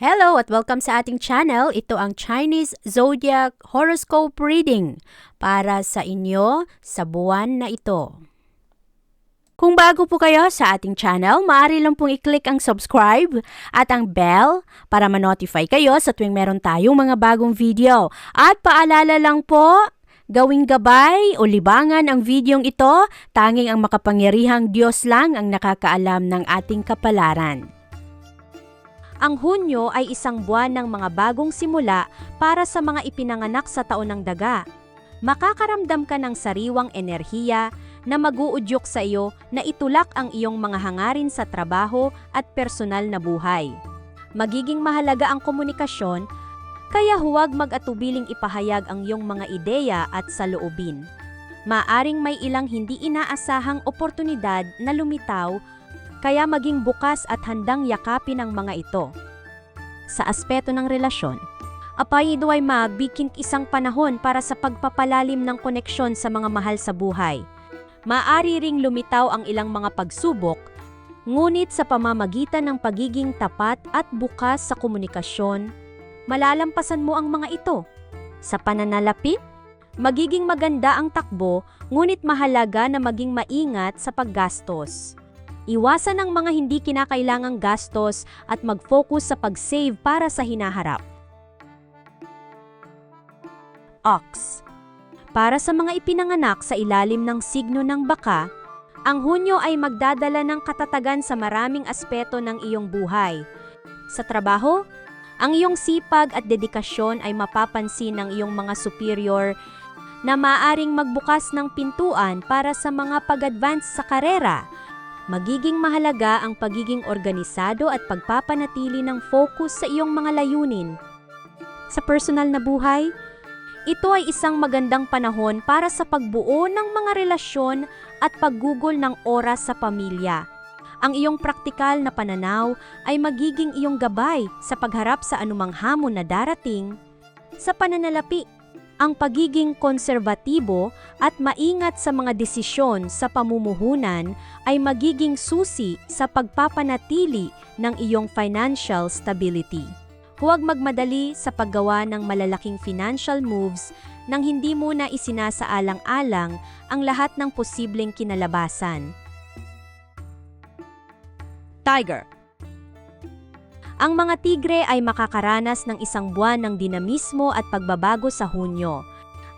Hello at welcome sa ating channel. Ito ang Chinese Zodiac Horoscope Reading para sa inyo sa buwan na ito. Kung bago po kayo sa ating channel, maaari lang pong i-click ang subscribe at ang bell para ma-notify kayo sa tuwing meron tayong mga bagong video. At paalala lang po, gawing gabay o libangan ang videong ito, tanging ang makapangyarihang Diyos lang ang nakakaalam ng ating kapalaran. Ang Hunyo ay isang buwan ng mga bagong simula para sa mga ipinanganak sa taon ng daga. Makakaramdam ka ng sariwang enerhiya na maguudyok sa iyo na itulak ang iyong mga hangarin sa trabaho at personal na buhay. Magiging mahalaga ang komunikasyon, kaya huwag mag-atubiling ipahayag ang iyong mga ideya at saloobin. Maaring may ilang hindi inaasahang oportunidad na lumitaw kaya maging bukas at handang yakapin ang mga ito. Sa aspeto ng relasyon, apay ito ay mabiking isang panahon para sa pagpapalalim ng koneksyon sa mga mahal sa buhay. Maari ring lumitaw ang ilang mga pagsubok, ngunit sa pamamagitan ng pagiging tapat at bukas sa komunikasyon, malalampasan mo ang mga ito. Sa pananalapi, magiging maganda ang takbo, ngunit mahalaga na maging maingat sa paggastos. Iwasan ang mga hindi kinakailangang gastos at mag-focus sa pag-save para sa hinaharap. Ox Para sa mga ipinanganak sa ilalim ng signo ng baka, ang Hunyo ay magdadala ng katatagan sa maraming aspeto ng iyong buhay. Sa trabaho, ang iyong sipag at dedikasyon ay mapapansin ng iyong mga superior na maaring magbukas ng pintuan para sa mga pag-advance sa karera magiging mahalaga ang pagiging organisado at pagpapanatili ng focus sa iyong mga layunin. Sa personal na buhay, ito ay isang magandang panahon para sa pagbuo ng mga relasyon at paggugol ng oras sa pamilya. Ang iyong praktikal na pananaw ay magiging iyong gabay sa pagharap sa anumang hamon na darating. Sa pananalapi, ang pagiging konserbatibo at maingat sa mga desisyon sa pamumuhunan ay magiging susi sa pagpapanatili ng iyong financial stability. Huwag magmadali sa paggawa ng malalaking financial moves nang hindi muna isinasaalang-alang ang lahat ng posibleng kinalabasan. Tiger ang mga tigre ay makakaranas ng isang buwan ng dinamismo at pagbabago sa Hunyo.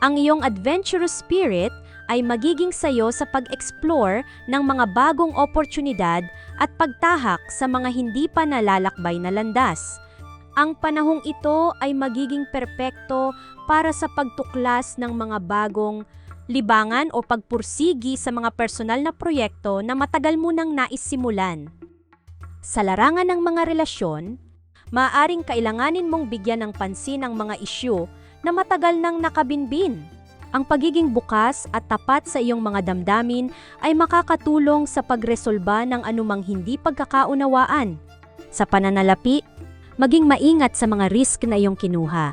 Ang iyong adventurous spirit ay magiging sayo sa pag-explore ng mga bagong oportunidad at pagtahak sa mga hindi pa nalalakbay na landas. Ang panahong ito ay magiging perpekto para sa pagtuklas ng mga bagong libangan o pagpursigi sa mga personal na proyekto na matagal mo nang naisimulan. Sa larangan ng mga relasyon, maaaring kailanganin mong bigyan ng pansin ang mga isyu na matagal nang nakabinbin. Ang pagiging bukas at tapat sa iyong mga damdamin ay makakatulong sa pagresolba ng anumang hindi pagkakaunawaan. Sa pananalapi, maging maingat sa mga risk na iyong kinuha.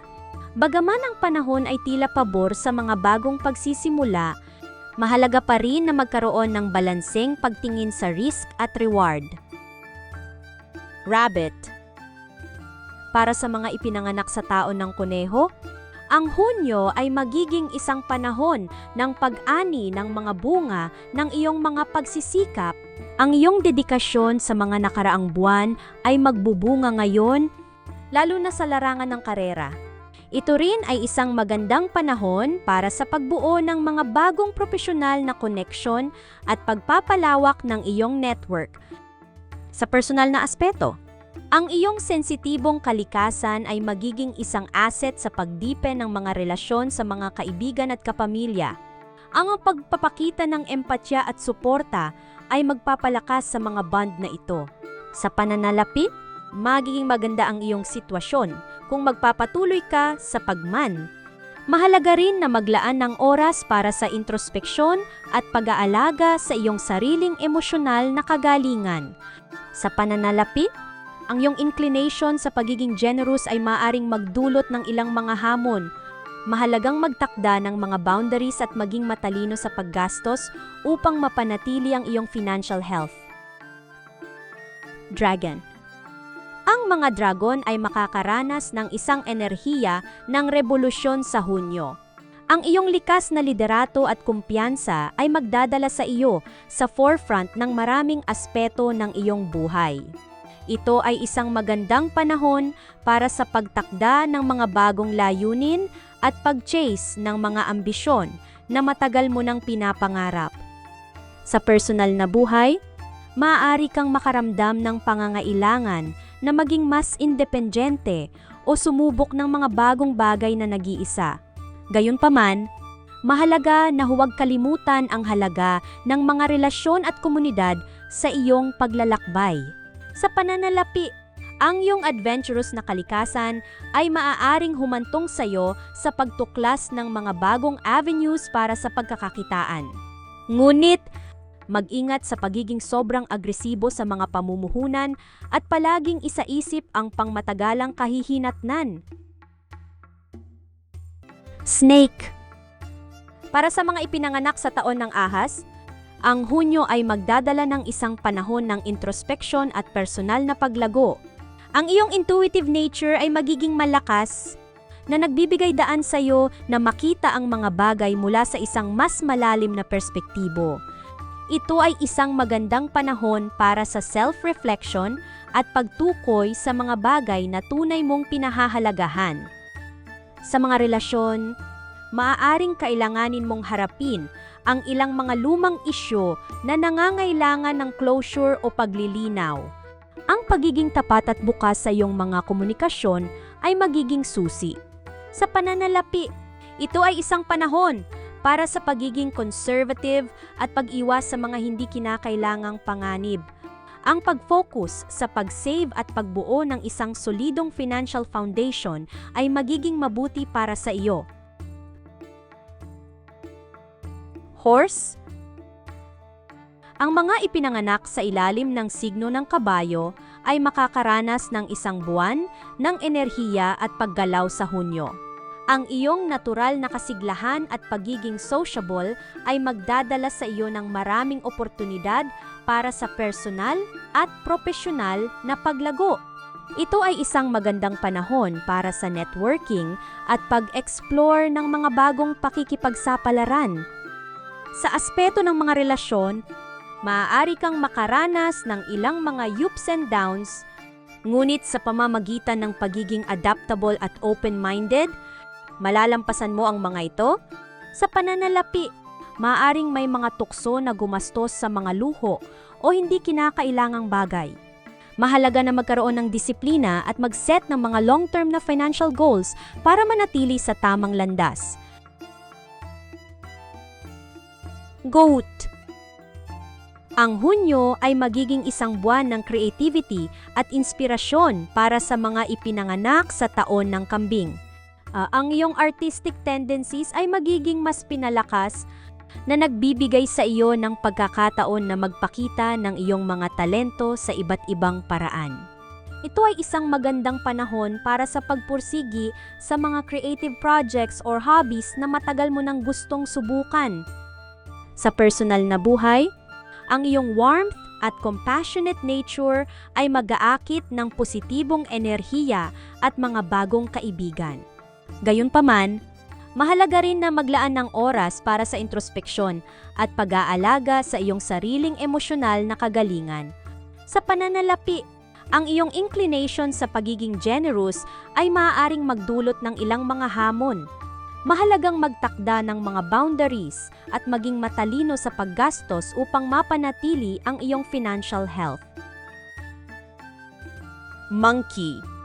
Bagaman ang panahon ay tila pabor sa mga bagong pagsisimula, mahalaga pa rin na magkaroon ng balanseng pagtingin sa risk at reward. Rabbit Para sa mga ipinanganak sa taon ng kuneho, ang Hunyo ay magiging isang panahon ng pag-ani ng mga bunga ng iyong mga pagsisikap. Ang iyong dedikasyon sa mga nakaraang buwan ay magbubunga ngayon, lalo na sa larangan ng karera. Ito rin ay isang magandang panahon para sa pagbuo ng mga bagong profesional na koneksyon at pagpapalawak ng iyong network sa personal na aspeto, ang iyong sensitibong kalikasan ay magiging isang asset sa pagdipen ng mga relasyon sa mga kaibigan at kapamilya. Ang pagpapakita ng empatya at suporta ay magpapalakas sa mga bond na ito. Sa pananalapi, magiging maganda ang iyong sitwasyon kung magpapatuloy ka sa pagman Mahalaga rin na maglaan ng oras para sa introspeksyon at pag-aalaga sa iyong sariling emosyonal na kagalingan. Sa pananalapi, ang iyong inclination sa pagiging generous ay maaring magdulot ng ilang mga hamon. Mahalagang magtakda ng mga boundaries at maging matalino sa paggastos upang mapanatili ang iyong financial health. Dragon Ang mga dragon ay makakaranas ng isang enerhiya ng revolusyon sa Hunyo. Ang iyong likas na liderato at kumpiyansa ay magdadala sa iyo sa forefront ng maraming aspeto ng iyong buhay. Ito ay isang magandang panahon para sa pagtakda ng mga bagong layunin at pag-chase ng mga ambisyon na matagal mo nang pinapangarap. Sa personal na buhay, maaari kang makaramdam ng pangangailangan na maging mas independyente o sumubok ng mga bagong bagay na nag-iisa. Gayunpaman, mahalaga na huwag kalimutan ang halaga ng mga relasyon at komunidad sa iyong paglalakbay. Sa pananalapi, ang iyong adventurous na kalikasan ay maaaring humantong sa iyo sa pagtuklas ng mga bagong avenues para sa pagkakakitaan. Ngunit, mag-ingat sa pagiging sobrang agresibo sa mga pamumuhunan at palaging isaisip ang pangmatagalang kahihinatnan. Snake Para sa mga ipinanganak sa taon ng ahas, ang Hunyo ay magdadala ng isang panahon ng introspection at personal na paglago. Ang iyong intuitive nature ay magiging malakas na nagbibigay daan sa iyo na makita ang mga bagay mula sa isang mas malalim na perspektibo. Ito ay isang magandang panahon para sa self-reflection at pagtukoy sa mga bagay na tunay mong pinahahalagahan. Sa mga relasyon, maaaring kailanganin mong harapin ang ilang mga lumang isyo na nangangailangan ng closure o paglilinaw. Ang pagiging tapat at bukas sa iyong mga komunikasyon ay magiging susi. Sa pananalapi, ito ay isang panahon para sa pagiging conservative at pag-iwas sa mga hindi kinakailangang panganib. Ang pag-focus sa pag-save at pagbuo ng isang solidong financial foundation ay magiging mabuti para sa iyo. Horse Ang mga ipinanganak sa ilalim ng signo ng kabayo ay makakaranas ng isang buwan ng enerhiya at paggalaw sa Hunyo. Ang iyong natural na kasiglahan at pagiging sociable ay magdadala sa iyo ng maraming oportunidad para sa personal at profesional na paglago. Ito ay isang magandang panahon para sa networking at pag-explore ng mga bagong pakikipagsapalaran. Sa aspeto ng mga relasyon, maaari kang makaranas ng ilang mga ups and downs, ngunit sa pamamagitan ng pagiging adaptable at open-minded, malalampasan mo ang mga ito. Sa pananalapi, maaring may mga tukso na gumastos sa mga luho o hindi kinakailangang bagay. Mahalaga na magkaroon ng disiplina at mag-set ng mga long-term na financial goals para manatili sa tamang landas. Goat Ang Hunyo ay magiging isang buwan ng creativity at inspirasyon para sa mga ipinanganak sa taon ng kambing. Ah, ang iyong artistic tendencies ay magiging mas pinalakas na nagbibigay sa iyo ng pagkakataon na magpakita ng iyong mga talento sa iba't ibang paraan. Ito ay isang magandang panahon para sa pagpursigi sa mga creative projects or hobbies na matagal mo nang gustong subukan. Sa personal na buhay, ang iyong warmth at compassionate nature ay mag-aakit ng positibong enerhiya at mga bagong kaibigan. Gayunpaman, mahalaga rin na maglaan ng oras para sa introspeksyon at pag-aalaga sa iyong sariling emosyonal na kagalingan. Sa pananalapi, ang iyong inclination sa pagiging generous ay maaaring magdulot ng ilang mga hamon. Mahalagang magtakda ng mga boundaries at maging matalino sa paggastos upang mapanatili ang iyong financial health. Monkey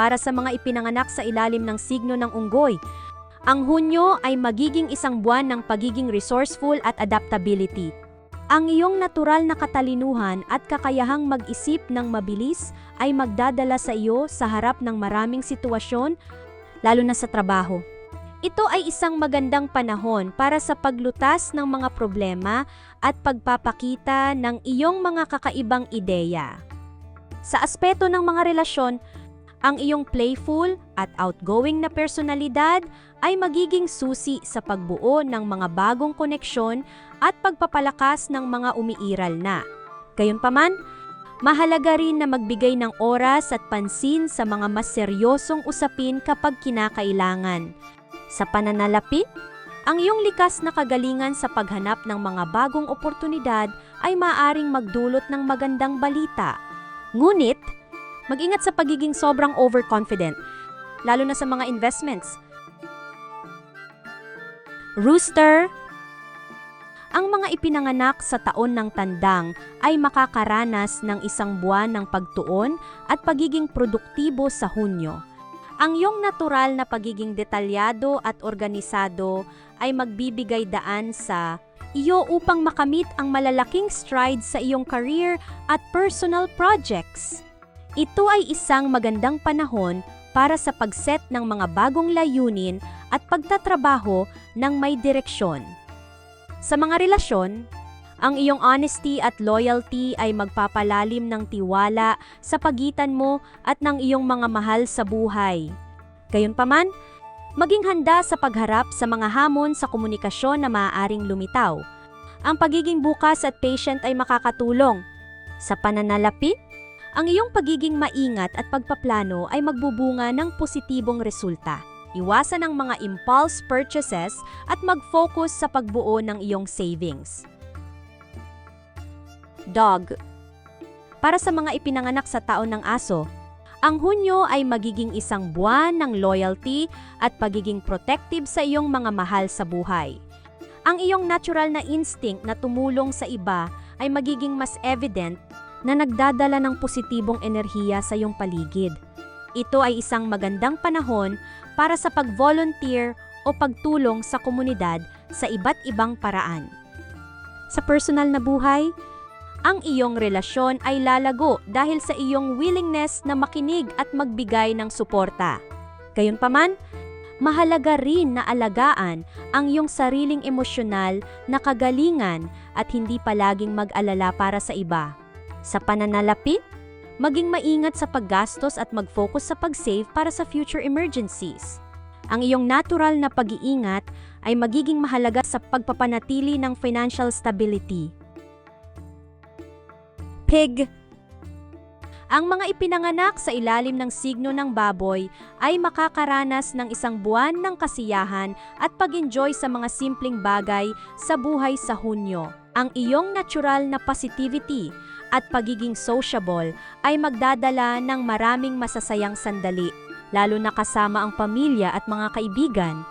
para sa mga ipinanganak sa ilalim ng signo ng unggoy. Ang Hunyo ay magiging isang buwan ng pagiging resourceful at adaptability. Ang iyong natural na katalinuhan at kakayahang mag-isip ng mabilis ay magdadala sa iyo sa harap ng maraming sitwasyon, lalo na sa trabaho. Ito ay isang magandang panahon para sa paglutas ng mga problema at pagpapakita ng iyong mga kakaibang ideya. Sa aspeto ng mga relasyon, ang iyong playful at outgoing na personalidad ay magiging susi sa pagbuo ng mga bagong koneksyon at pagpapalakas ng mga umiiral na. Gayunpaman, mahalaga rin na magbigay ng oras at pansin sa mga mas seryosong usapin kapag kinakailangan. Sa pananalapi, ang iyong likas na kagalingan sa paghanap ng mga bagong oportunidad ay maaring magdulot ng magandang balita. Ngunit, mag-ingat sa pagiging sobrang overconfident, lalo na sa mga investments. Rooster, ang mga ipinanganak sa taon ng tandang ay makakaranas ng isang buwan ng pagtuon at pagiging produktibo sa Hunyo. Ang iyong natural na pagiging detalyado at organisado ay magbibigay daan sa iyo upang makamit ang malalaking strides sa iyong career at personal projects. Ito ay isang magandang panahon para sa pagset ng mga bagong layunin at pagtatrabaho ng may direksyon. Sa mga relasyon, ang iyong honesty at loyalty ay magpapalalim ng tiwala sa pagitan mo at ng iyong mga mahal sa buhay. Gayunpaman, maging handa sa pagharap sa mga hamon sa komunikasyon na maaaring lumitaw. Ang pagiging bukas at patient ay makakatulong. Sa pananalapi, ang iyong pagiging maingat at pagpaplano ay magbubunga ng positibong resulta. Iwasan ang mga impulse purchases at mag-focus sa pagbuo ng iyong savings. Dog Para sa mga ipinanganak sa taon ng aso, ang Hunyo ay magiging isang buwan ng loyalty at pagiging protective sa iyong mga mahal sa buhay. Ang iyong natural na instinct na tumulong sa iba ay magiging mas evident na nagdadala ng positibong enerhiya sa iyong paligid. Ito ay isang magandang panahon para sa pag-volunteer o pagtulong sa komunidad sa iba't ibang paraan. Sa personal na buhay, ang iyong relasyon ay lalago dahil sa iyong willingness na makinig at magbigay ng suporta. Gayunpaman, mahalaga rin na alagaan ang iyong sariling emosyonal na kagalingan at hindi palaging mag-alala para sa iba. Sa pananalapi, maging maingat sa paggastos at mag-focus sa pag-save para sa future emergencies. Ang iyong natural na pag-iingat ay magiging mahalaga sa pagpapanatili ng financial stability. Pig Ang mga ipinanganak sa ilalim ng signo ng baboy ay makakaranas ng isang buwan ng kasiyahan at pag-enjoy sa mga simpleng bagay sa buhay sa Hunyo. Ang iyong natural na positivity at pagiging sociable ay magdadala ng maraming masasayang sandali, lalo na kasama ang pamilya at mga kaibigan.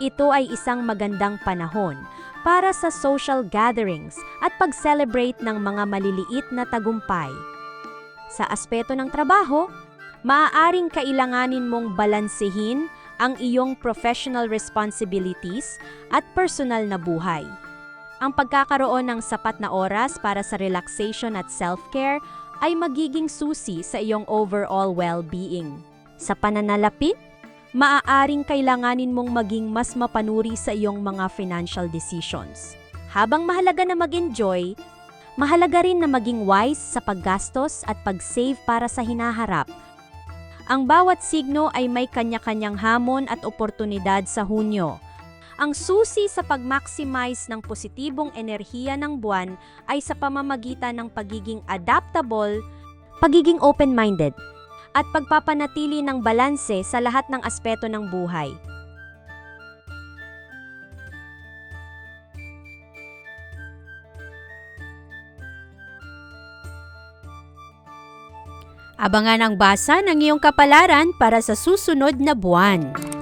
Ito ay isang magandang panahon para sa social gatherings at pag-celebrate ng mga maliliit na tagumpay. Sa aspeto ng trabaho, maaaring kailanganin mong balansehin ang iyong professional responsibilities at personal na buhay. Ang pagkakaroon ng sapat na oras para sa relaxation at self-care ay magiging susi sa iyong overall well-being. Sa pananalapi, maaaring kailanganin mong maging mas mapanuri sa iyong mga financial decisions. Habang mahalaga na mag-enjoy, mahalaga rin na maging wise sa paggastos at pag-save para sa hinaharap. Ang bawat signo ay may kanya-kanyang hamon at oportunidad sa Hunyo. Ang susi sa pag-maximize ng positibong enerhiya ng buwan ay sa pamamagitan ng pagiging adaptable, pagiging open-minded, at pagpapanatili ng balanse sa lahat ng aspeto ng buhay. Abangan ang basa ng iyong kapalaran para sa susunod na buwan.